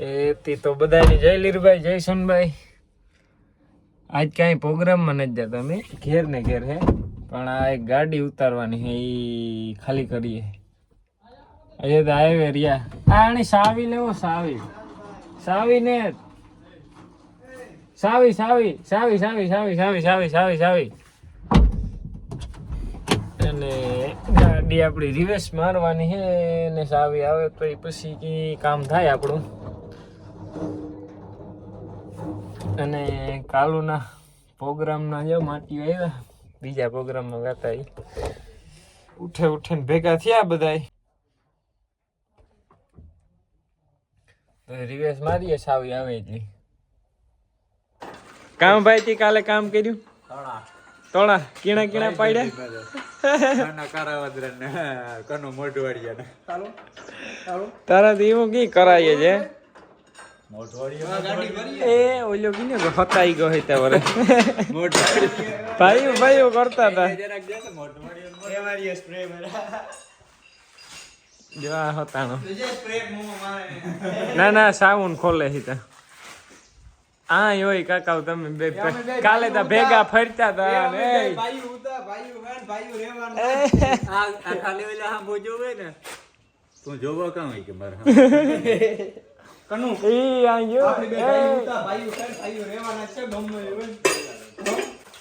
એ તો બધાની જય લીરભાઈ, જય સોનભાઈ. આજ કાંઈ પ્રોગ્રામમાં નથી જતા અમે. ઘેર ને ઘેર હે. પણ આ એક ગાડી ઉતારવાની હે એ ખાલી કરીએ. અજય તો આવે આ આની સાવી લેવો, સાવી. સાવી ને સાવી સાવી સાવી સાવી સાવી સાવી સાવી સાવી સાવી. અને ગાડી આપણી રિવર્સ મારવાની છે ને સાવી આવે તો એ પછી કામ થાય આપણું. અને કાલુના પ્રોગ્રામના જો માટી આવ્યા. બીજા પ્રોગ્રામમાં ગાતા એ ઉઠે ઉઠે ને ભેગા થયા બધા રિવેસ રિવર્સ મારીએ સાવી આવે એટલી કામ ભાઈ તી કાલે કામ કર્યું? તોળા કીણા કીણા પાડ્યા? કનો મોઢું વાળિયા તારાથી એવું કી કરાય છે? એ ઓલો કિને ફકાઈ ગયો હતા વરે ભાઈઓ ભાઈઓ કરતા હતા. ના. ના સાબુન ખોલે હિતા આ યોય કાકા તમે કાલે તો ભેગા ફરતા હતા તું જોવો કામ કે મારા ઈ આ જો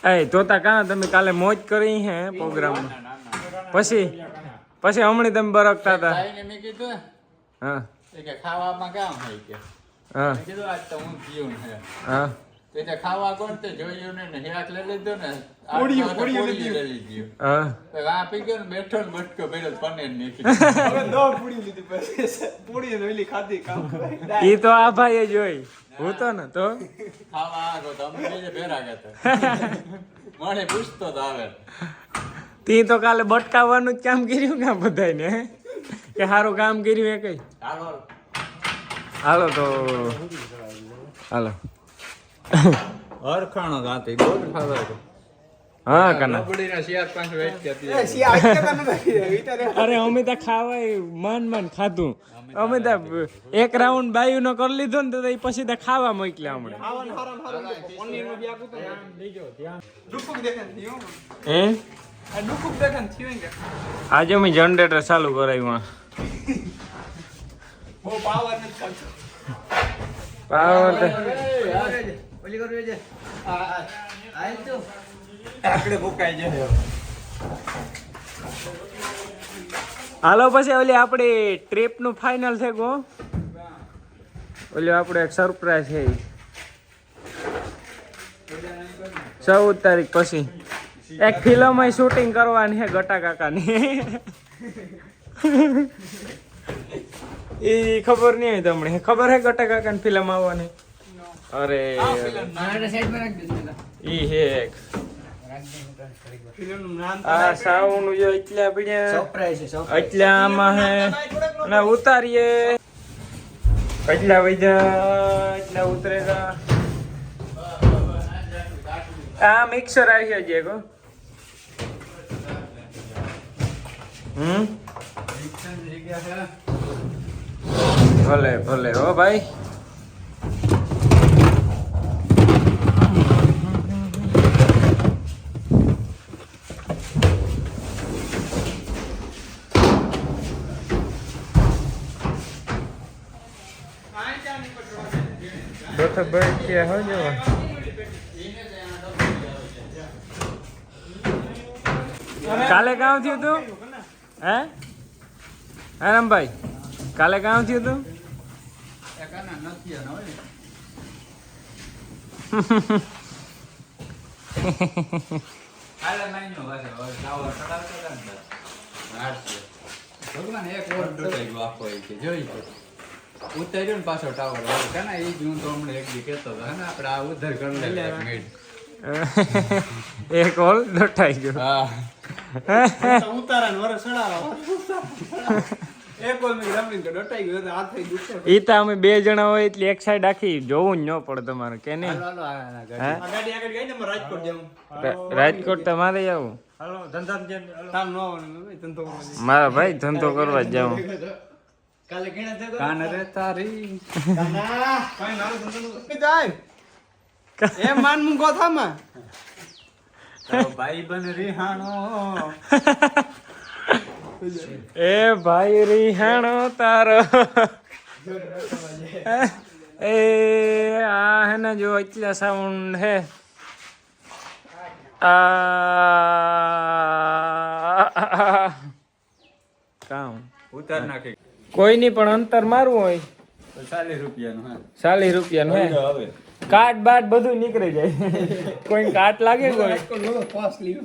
એ. તોતા કાં? તમે કાલે મોજ કરી હે પ્રોગ્રામ પછી? પછી હમણાં તમે બરકતા હતા. મેં કીધું હા. કે ખાવામાં કામ હોય કે. હા. કીધું આજ તો હું જીવું હા. તે ખાવા કોણ તે જોયું ને હેક લઈ લીધો ને પૂડીયું પૂડીયું લઈ લીધું હા. આ પી ગયો ને બેઠો ને બટકો પનીર નીકળી ઈ તો આ ભાઈ જોઈ. હું તો ને તો? ખાવા આગો તો અમે બીજે ભેરા ગયા મને પૂછતો તો આવે. તી તો કાલે બટકાવવાનું જ કામ કર્યું ને બધાને ને કે સારું કામ કર્યું એ કઈ? હાલો. હાલો તો. હાલો. અરખાણો ગાતી દોડ ખાવા હા કના. બગડીના શિયાર પાંચ વેચ કેતી એ શિયાર કે અરે અમિતા ખાવાય મન મન ખાધું. અમે અમિતા એક રાઉન્ડ બાયુ નો કરી લીધો ને તો પછી તો ખાવા મોકલ્યા હમણે. ખાવાનું હારામ હારામ ઓનલી નો બ્યાકુ તો લેજો ધ્યાન ડુકુક દેખન થયો હે આ. ડુકુક દેખન થયો કે આજે મે જનરેટર ચાલુ કરાવ્યું બહુ પાવર નથી પાવર તો. હાલો પછી ઓલી આપણે ટ્રીપનું ફાઇનલ છે ગો. ઓલી આપણે એક સરપ્રાઈઝ છે ચૌદ તારીખ પછી. એક ફિલ્મ શૂટિંગ કરવાની છે ગટા કાકાની. એ ખબર નહીં હોય તમને. ખબર હે ગટા કાકાની ફિલ્મ આવવાની? અરે ઈ હે એક. આ સાવનું જો એટલા પડ્યા એટલા આમાં હે. અને ઉતારીએ. એટલા વૈજા એટલા ઉતરેગા આ મિક્સર આવી છે કો હમ? ભલે ભલે. હો ભાઈ તો ભાઈ કે હો જવા કાલે કામ થયું તું? હે? હે રામભાઈ? કાલે કામ થયું તું? ભગવાન એક ગયો આખો જોઈ. ઉતાર્યો ને પાછો ટાવર કાના એ જ હું તો હમણાં એક દી કહેતો હતો ને આપણે આ ઉધાર કરી એક મિનિટ. એક ઓલ દટાઈ ગયો. હા. ઈ તો અમે બે જણા હોય એટલે એક સાઈડ આખી જોવું જ ન પડે તમારે કે નહીં? હાલો, હાલો, આ ગાડી. હે? રા- રાજકોટ તમારે આવું. મારા ભાઈ ધંધો કરવા જ જાઉં. કાન રે તારી એ માન મુંગો થામાં તારો ભાઈ બન રિહાણો એ ભાઈ રિહાણો તારો એ આ હે ને જો એટલા સાઉન્ડ હે આ કામ ઉતાર નાખી કોઈની પણ અંતર મારવું હોય ચાલીસ રૂપિયાનું ચાલીસ રૂપિયા હે. હવે કાટ બાટ બધું નીકળી જાય. કોઈ કાટ લાગે કોઈ? પોસ લીધો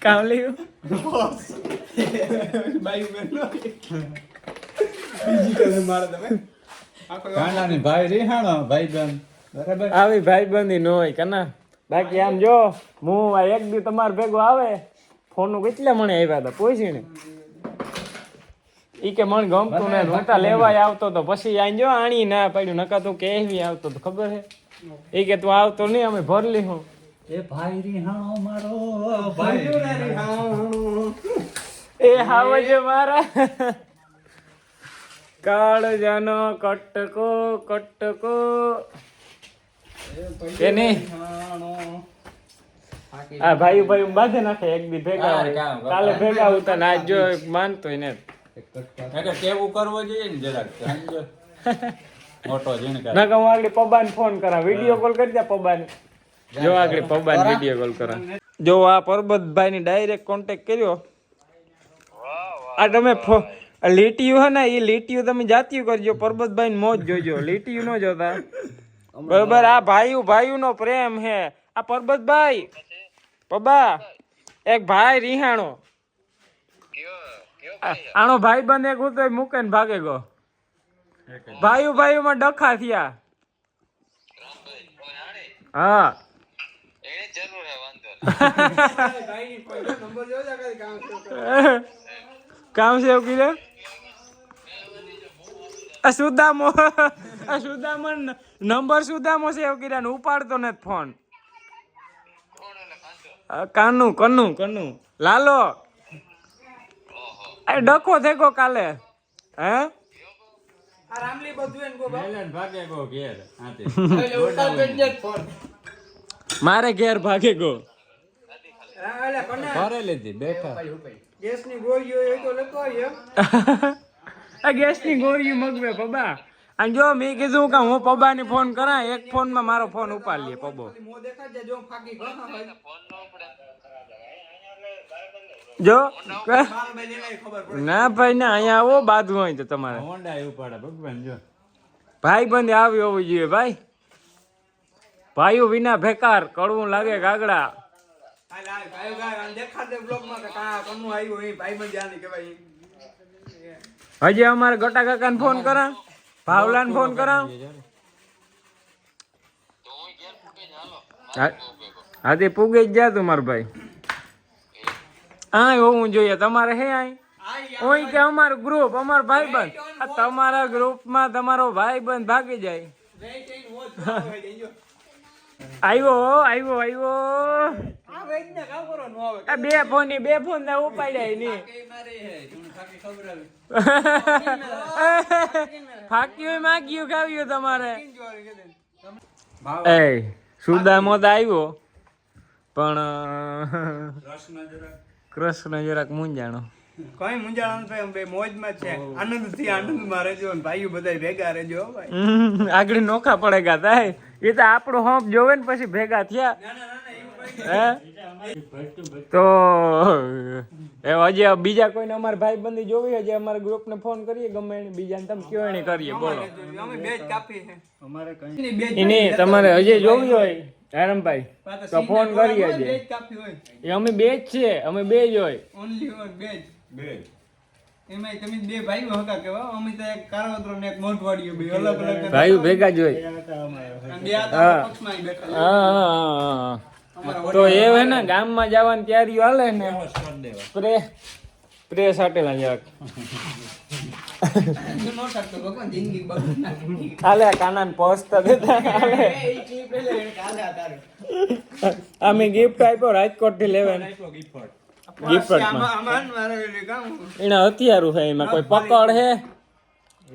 કામ લીધું ભાઈ. રિહાણો ભાઈ બન બરાબર. આવી ભાઈબંધી ન હોય કના બાકી આમ જો હું આ એક દી તમાર ભેગો આવે ફોનનું કેટલા મને આવ્યા હતા પૂછીને. ઈ કે મન ગમતું ને હું લેવાય આવતો તો પછી આઈ જો આણી ના પડ્યું નકા તું કેવી આવતો તો ખબર હે. ઈ કે તું આવતો નહીં અમે ભરલી હું એ ભાઈ રિહાણો મારો ભાઈ એ હાવજ મારા. કાળ જાનો કટકો કટકો. કે નહીં આ ભાઈ ભાઈ બાંધે નાખે એક દી ભેગા કાલે ભેગા ઉતા ના આજ જો માનતો ને. કાકા કરવો જોઈએ ને જરાક મોટો ઝીણકાર નકા હું આગળ પબાને ફોન કરા વીડિયો કોલ કરી દે પબાને. જો આગળ પબાને વીડિયો કોલ કરા જો આ પરબતભાઈ ની ડાયરેક્ટ કોન્ટેક્ટ કર્યો. આ તમે લીટીયું હે ને એ લીટીયું તમે જાતિયું કરજો. પરબતભાઈ ને મોજ જોજો. લીટીયું ન જોતા. બરોબર આ ભાઈ ભાઈઓ નો પ્રેમ હે. આ પરબતભાઈ. પબા એક ભાઈ રિહાણો. આનો ભાઈ બંધ એક ઉતો મૂકે ને ભાગે ગો ભાઈઓ ભાઈઓ માં ડખા થયા. હા. કામ છે એવું કીધું? સુદામો સુદામો નંબર સુદામો છે એવું કીધું ને ઉપાડતો નથી ફોન. કાનુ કનુ કનુ લાલો. આ ડખો થેકો કાલે. હે? રામલી બધું એને ગો ભાગે ગો ઘેર હાથે એટલે ઉતાર કરી દે ફોન. મારે ઘેર ભાગે ગો. ફરે લીધી બેઠા. ગેસની ગોળીઓ હોય તો લેતો આ ગેસની ગોળી મગવે પબા. અને જો મેં કીધું કે હું પબાને ફોન કરા એક ફોનમાં મારો ફોન ઉપાડ લે પબો. મો જો ફાકી ને પડે ના ભાઈ ના અહીંયા આવો બાજુ હોય તો તમારે. જો. ભાઈ બંધ આવી હોવું જોઈએ ભાઈ. ભાઈઓ વિના ભેકાર કડવું લાગે આવ્યો કહેવાય. હજી અમારે ગટા કાકાને ફોન કરા ભાવલાને ફોન કરા હા હા તે પૂગે જ જા તું મારો ભાઈ. હા હોવું જોઈએ. તમારે હે આય? ઓય કે અમારું ગ્રુપ અમારો ભાઈ બંધ આ તમારા ગ્રુપમાં તમારો ભાઈ બંધ ભાગી જાય. આવ્યો આવ્યો આવ્યો ને નો બે ફોનની બે ફોન ના ઉપાડ્યા નહીં કે મારે હે. તું ખાકી ખબર આવી. ફાક્યું માગ્યું ખાવ્યું તમારે. એ સુદામો તો. આવ્યો પણ કૃષ્ણ જરાક મૂંઝાણો. કઈ મુંજાણા ભાઈ બે મોજ છે. આનંદથી આનંદમાં રહેજો ભાઈઓ બધા ભેગા રહેજો ભાઈ. આગળ નોખા પડે ગા થાય. એ તો આપણો હોપ જોવે ને પછી ભેગા થયા. ના ના ના એવું ભાઈ હે? તો એ હજી બીજા કોઈને અમારે ભાઈ બંધી જોવી હજી અમારા ગ્રુપ ને ફોન કરીએ ગમે એને બીજાને તમે કયો એને કરીએ બોલો. અમે બે જ કાપી છે. અમારે કઈ તમારે હજી જોવી હોય? હેરમભાઈ તો ફોન કરી કરીએ બે જ હજી કાપી હોય. એ અમે બે જ છે અમે બે જ હોય. ઓનલી વન બે જ બે એમાં તમે બે ભાઈઓ હતા કેવા અમે તો એક કાળવતરો ને એક મોઢવાડિયો બે અલગ અલગ ભાઈઓ ભેગા જ હોય. હા. હા હા, હા હા. તો એ હે ને ગામમાં જવાની તૈયારીઓ હાલે ને? સ્પ્રે સ્પ્રે સાટેલા વડીલ નો થાકતો ભગવાન જિંદગી બગડી નાખી હાલે કાનાને પહોંચતા દેતા કાલે અમે ગિફ્ટ આપ્યો રાજકોટથી લેવા ગિફ્ટ એને હથિયારું છે એમાં કોઈ પકડ હે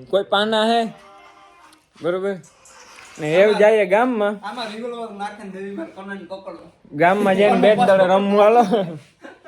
કોઈ પાના હે બરોબર? ને એવું જાય ગામમાં. ગામમાં જઈને બેટ દડે રમવા હાલો